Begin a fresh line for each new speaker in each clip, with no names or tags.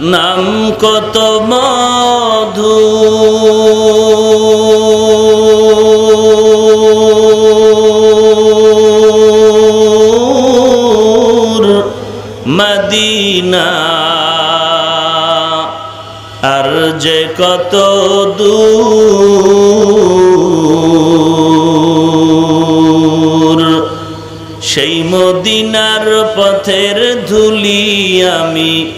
নাম কত মধু? মদিনা আর যে কত দূর। সেই মদিনার পথের ধুলি আমি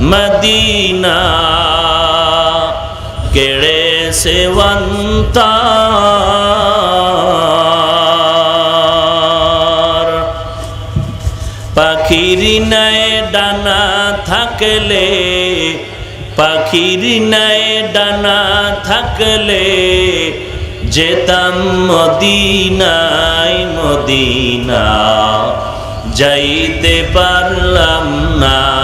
মদিনা। কেড়ে সেবন্তার পাখির নাই ডানা থাকলে, পাখির নাই ডানা থাকলে, যেতাম মদিনায় মদিনা। যাইতে পারলাম না।